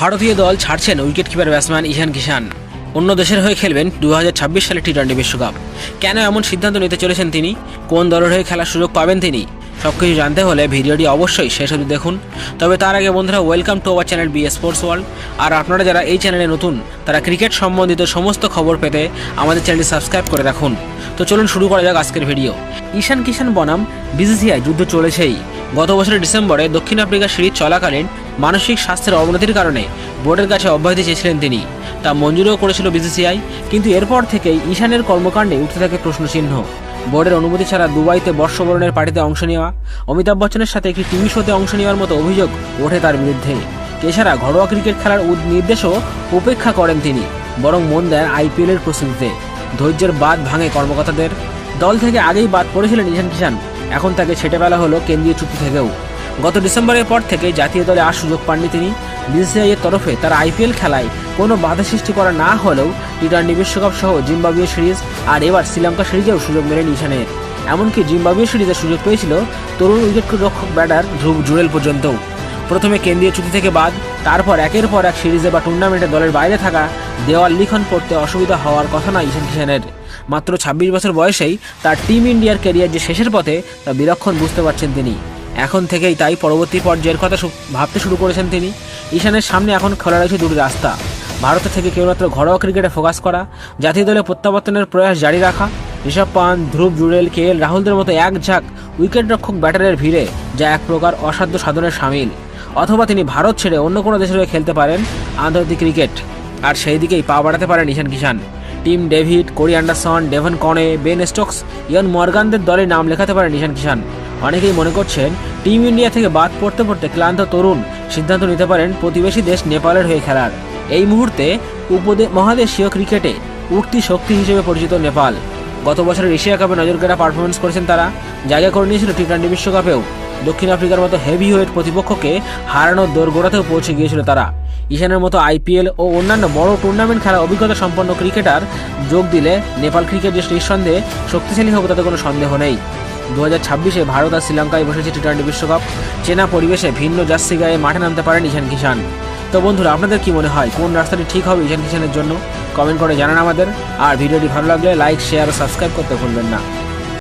ভারতীয় দল ছাড়ছেন wicket keeper batsman Ishan Kishan. অন্য দেশের হয়ে খেলবেন দু হাজার ছাব্বিশ সালে টি টোয়েন্টি বিশ্বকাপ। কেন এমন সিদ্ধান্ত নিতে চলেছেন তিনি? কোন দলের হয়ে খেলার সুযোগ পাবেন তিনি? সব কিছু জানতে হলে ভিডিওটি অবশ্যই শেষ অবধি দেখুন। তবে তার আগে বন্ধুরা welcome to our channel B sports world আর আপনারা যারা এই চ্যানেলে নতুন, তারা ক্রিকেট সম্বন্ধিত সমস্ত খবর পেতে আমাদের চ্যানেলটি সাবস্ক্রাইব করে রাখুন। তো চলুন শুরু করা যাক আজকের ভিডিও ঈশান কিষান বনাম বিসিসিআই যুদ্ধ চলেছেই। গত বছরের ডিসেম্বরে দক্ষিণ আফ্রিকা সিরিজ চলাকালীন মানসিক স্বাস্থ্যের অবনতির কারণে বোর্ডের কাছে অব্যাহতি চেয়েছিলেন তিনি। তা মঞ্জুরও করেছিল বিসিসিআই, কিন্তু এরপর থেকেই ঈশানের কর্মকাণ্ডে উঠতে থাকে প্রশ্নচিহ্ন। বোর্ডের অনুমতি ছাড়া দুবাইতে বর্ষবরণের পার্টিতে অংশ নেওয়া, অমিতাভ বচ্চনের সাথে একটি টিভি শোতে অংশ নেওয়ার মতো অভিযোগ ওঠে তার বিরুদ্ধে। এছাড়া ঘরোয়া ক্রিকেট খেলার নির্দেশও উপেক্ষা করেন তিনি, বরং মন দেন আইপিএলের প্রস্তুতিতে। ধৈর্যের বাদ ভাঙে কর্মকর্তাদের। দল থেকে আগেই বাদ পড়েছিলেন ঈশান কিষান এখন তাকে ছেটে ফেলা হলো কেন্দ্রীয় চুক্তি থেকেও। গত ডিসেম্বরের পর থেকে জাতীয় দলে আর সুযোগ পাননি তিনি। বিসিসিআই এর তরফে তার আইপিএল খেলায় কোনো বাধা সৃষ্টি করা না হলেও টি টোয়েন্টি বিশ্বকাপ সহ জিম্বাবুয়ে সিরিজ আর এবার শ্রীলঙ্কা সিরিজেও সুযোগ মেলেনি ঈশানের। এমনকি জিম্বাবুয়ে সিরিজে সুযোগ পেয়েছিল তরুণ উইকেট রক্ষক ব্যাটার ধ্রুব জুড়েল পর্যন্তও। প্রথমে কেন্দ্রীয় চুক্তি থেকে বাদ, তারপর একের পর এক সিরিজে বা টুর্নামেন্টে দলের বাইরে থাকা দেওয়াল লিখন পড়তে অসুবিধা হওয়ার কথা না ঈশান কিষানের। মাত্র ছাব্বিশ বছর বয়সেই তার টিম ইন্ডিয়ার ক্যারিয়ার যে শেষের পথে তা বিলক্ষণ বুঝতে পারছেন তিনি। এখন থেকেই তাই পরবর্তী পর্যায়ের কথা ভাবতে শুরু করেছেন তিনি। ঈশানের সামনে এখন খোলা রয়েছে দুটি রাস্তা। ভারত থেকে কেবলমাত্র ঘরোয়া ক্রিকেটে ফোকাস করা, জাতীয় দলে প্রত্যাবর্তনের প্রয়াস জারি রাখা, ঋষভ পান ধ্রুব জুড়েল, কে এল রাহুলদের মতো এক ঝাঁক উইকেট রক্ষক ব্যাটারের ভিড়ে যা এক প্রকার অসাধ্য সাধনের সামিল। অথবা তিনি ভারত ছেড়ে অন্য কোনো দেশের হয়ে খেলতে পারেন আন্তর্জাতিক ক্রিকেট। আর সেই দিকেই পা বাড়াতে পারেন Ishan Kishan Tim David, Corey Anderson, Devon Conway, Ben Stokes, Eoin মর্গানদের দলে নাম লেখাতে পারেন ঈশান কিষান অনেকেই মনে করছেন টিম ইন্ডিয়া থেকে বাদ পড়তে পড়তে ক্লান্ত তরুণ সিদ্ধান্ত নিতে পারেন প্রতিবেশী দেশ নেপালের হয়ে খেলার। এই মুহূর্তে উপদে মহাদেশীয় ক্রিকেটে উঠতি শক্তি হিসেবে পরিচিত নেপাল। গত বছরের এশিয়া কাপে নজর নজরকাড়া পারফরমেন্স করেছেন তারা। জায়গা করে নিয়েছিল টি টোয়েন্টি বিশ্বকাপেও। দক্ষিণ আফ্রিকার মতো হেভি ওয়েট প্রতিপক্ষকে হারানোর দোরগোড়াতেও পৌঁছে গিয়েছিল তারা। ঈশানের মতো আইপিএল ও অন্যান্য বড় টুর্নামেন্ট খেলার অভিজ্ঞতা সম্পন্ন ক্রিকেটার যোগ দিলে নেপাল ক্রিকেট যে নিঃসন্দেহে শক্তিশালী হবে তাতে কোনো সন্দেহ নেই। দু ছাব্বিশে ভারত আর শ্রীলঙ্কায় বসেছে টি টোয়েন্টি বিশ্বকাপ। চেনা পরিবেশে ভিন্ন জার্সি গায়ে মাঠে নামতে পারেন ঈশান কিষান। তো বন্ধুরা, আপনাদের কি মনে হয়, কোন রাস্তাটি ঠিক হবে ঈশান কিষানের জন্য? কমেন্ট করে জানান আমাদের। আর ভিডিওটি ভালো লাগলে লাইক, শেয়ার ও সাবস্ক্রাইব করতে ভুলবেন না।